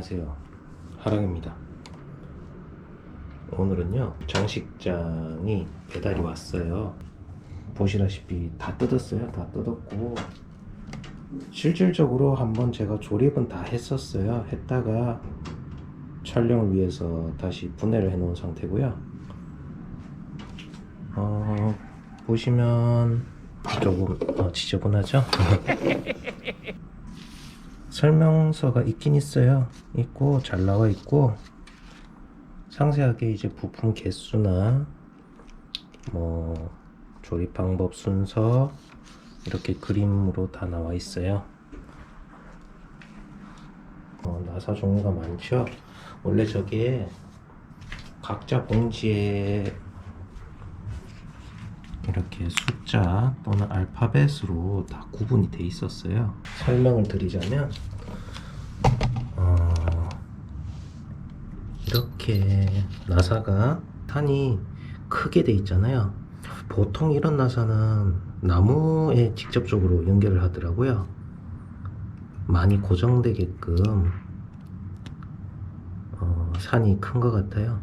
안녕하세요. 하랑입니다. 오늘은요, 장식장이 배달이 왔어요. 보시다시피 다 뜯었어요. 다 뜯었고, 실질적으로 한번 제가 조립은 다 했었어요. 했다가 촬영을 위해서 다시 분해를 해 놓은 상태고요. 어, 보시면 조금 어, 지저분하죠? 설명서가 있긴 있어요. 있고 잘 나와 있고 상세하게 이제 부품 개수나 뭐 조립 방법 순서 이렇게 그림으로 다 나와 있어요. 어, 나사 종류가 많죠. 원래 저게 각자 봉지에 이렇게 숫자 또는 알파벳으로 다 구분이 돼 있었어요. 설명을 드리자면 어, 이렇게 나사가 탄이 크게 돼 있잖아요. 보통 이런 나사는 나무에 직접적으로 연결을 하더라고요. 많이 고정되게끔 어, 산이 큰 것 같아요.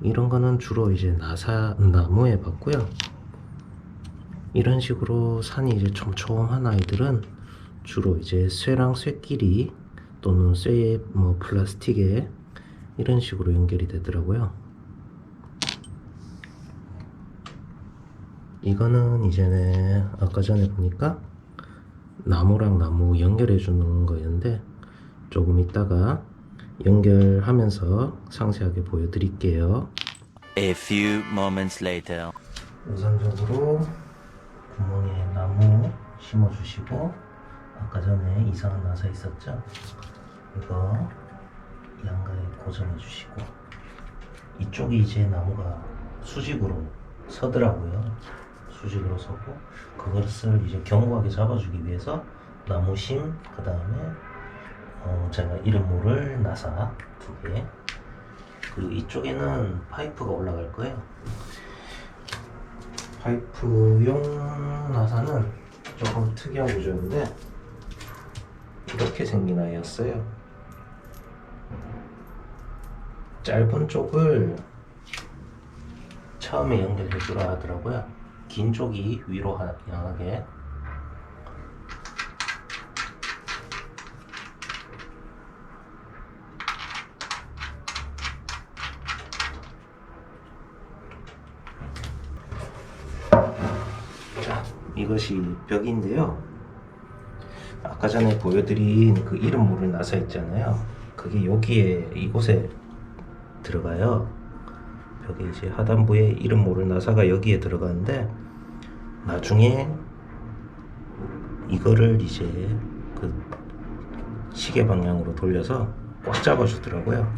이런 거는 주로 이제 나사 나무에 봤고요. 이런 식으로 산이 이제 촘촘한 아이들은 주로 이제 쇠랑 쇠끼리 또는 쇠뭐 플라스틱에 이런 식으로 연결이 되더라고요. 이거는 이제 아까 전에 보니까 나무랑 나무 연결해 주는 거였는데 조금 이따가 연결하면서 상세하게 보여드릴게요. A few moments later. 우선적으로 구멍에 나무 심어주시고 아까 전에 이상한 나사 있었죠? 이거 양가에 고정해 주시고 이쪽이 이제 나무가 수직으로 서더라고요. 수직으로 서고 그것을 이제 견고하게 잡아주기 위해서 나무심 그 다음에 어 제가 이름 모를 나사 두개. 그리고 이쪽에는 파이프가 올라갈 거예요 파이프용 나사는 조금 특이한 구조인데 이렇게 생긴 아이였어요. 짧은 쪽을 처음에 연결해 주라 하더라고요. 긴 쪽이 위로 하- 향하게 자, 이것이 벽인데요. 아까 전에 보여드린 그 이름 모를 나사 있잖아요. 그게 여기에 이곳에 들어가요. 벽에 이제 하단부에 이름 모를 나사가 여기에 들어가는데 나중에 이거를 이제 그 시계 방향으로 돌려서 꽉 잡아주더라고요.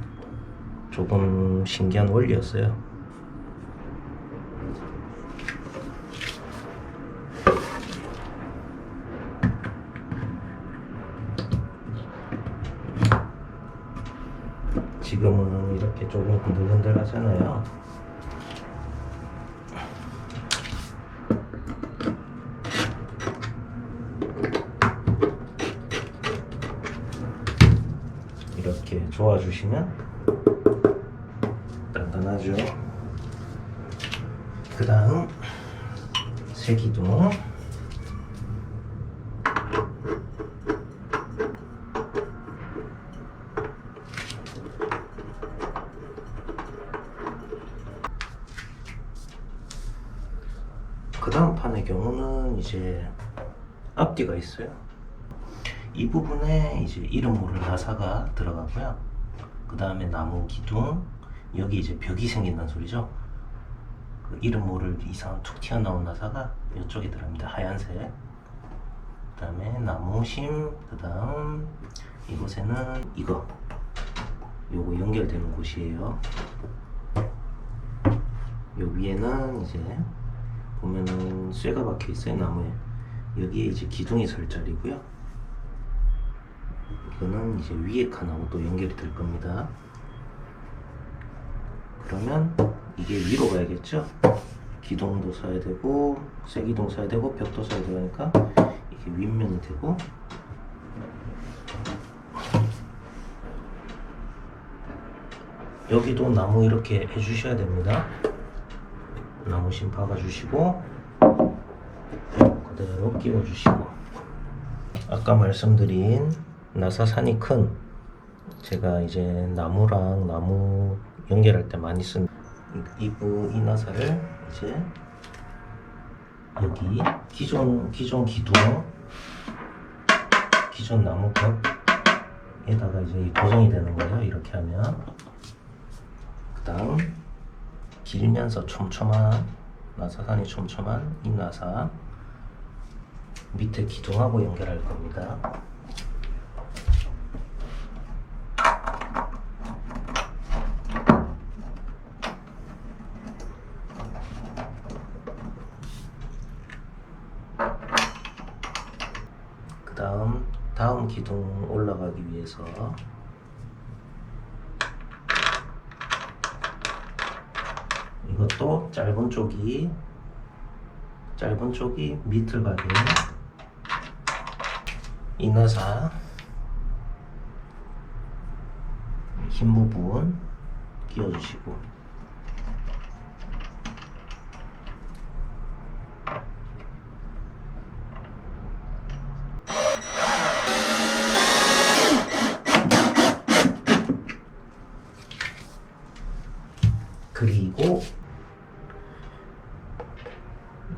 조금 신기한 원리였어요. 지금은 이렇게 조금 흔들흔들 하잖아요. 이렇게 좋아주시면 단단하죠. 그 다음 세기둥 그 다음 판의 경우는 이제 앞뒤가 있어요. 이 부분에 이제 이름 모를 나사가 들어가고요. 그 다음에 나무 기둥, 여기 이제 벽이 생긴다는 소리죠. 그 이름 모를 이상 툭 튀어나온 나사가 이쪽에 들어갑니다. 하얀색. 그 다음에 나무심, 그 다음 이곳에는 이거. 요거 연결되는 곳이에요. 요 위에는 이제 보면은 쇠가 박혀 있어요 나무에. 여기에 이제 기둥이 설 자리고요. 이거는 이제 위에 칸하고 또 연결이 될 겁니다. 그러면 이게 위로 가야겠죠? 기둥도 써야 되고 쇠기둥 써야 되고 벽도 써야 되니까 이게 윗면이 되고. 여기도 나무 이렇게 해주셔야 됩니다. 나무심 박아주시고 그대로 끼워주시고 아까 말씀드린 나사산이 큰 제가 이제 나무랑 나무 연결할 때 많이 쓴 이- 이부 이 나사를 이제 여기 기존 기존 기둥 기존 나무 벽에다가 이제 이 고정이 되는 거예요. 이렇게 하면 그 다음 길면서 촘촘한 나사산이 촘촘한 이 나사 밑에 기둥하고 연결할 겁니다. 그 다음 다음 기둥 올라가기 위해서 이것도 짧은 쪽이 짧은 쪽이 밑을 가게 인하사. 흰 부분 끼워주시고. 그리고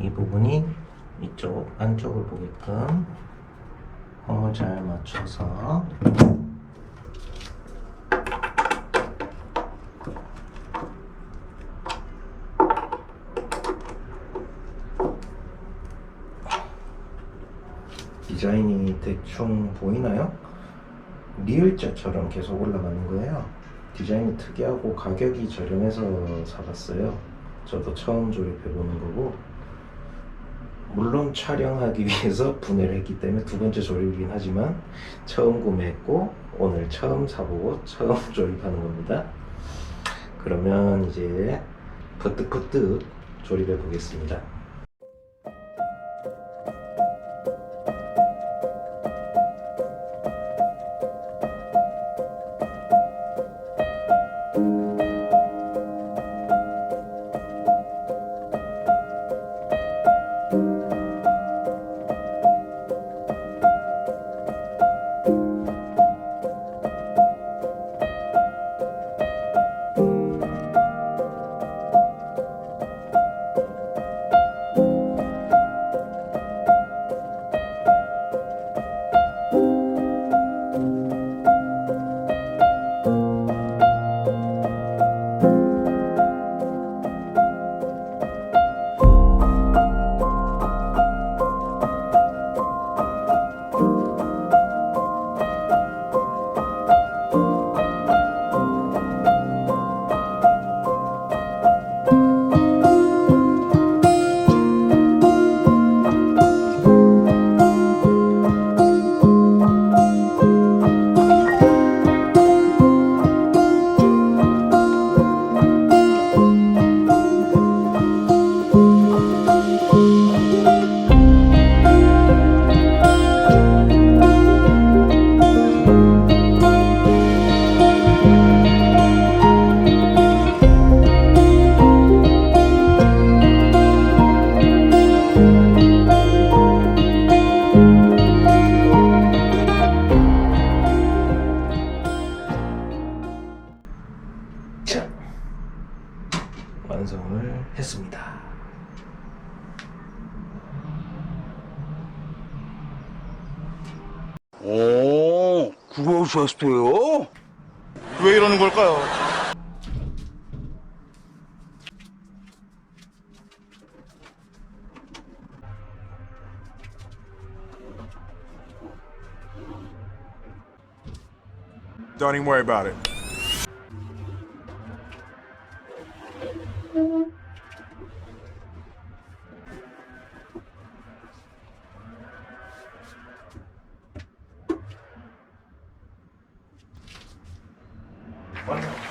이 부분이 이쪽 안쪽을 보게끔 홈을 잘 맞춰서 디자인이 대충 보이나요? 리을자처럼 계속 올라가는 거예요. 디자인이 특이하고 가격이 저렴해서 사봤어요. 저도 처음 조립해보는 거고 물론 촬영하기 위해서 분해를 했기 때문에 두 번째 조립이긴 하지만 처음 구매했고 오늘 처음 사보고 처음 조립하는 겁니다. 그러면 이제 버뜩버뜩 조립해 보겠습니다. 완성을 했습니다. 오, 그러셨어요? 왜 이러는 걸까요? Don't even worry about it. Bye now.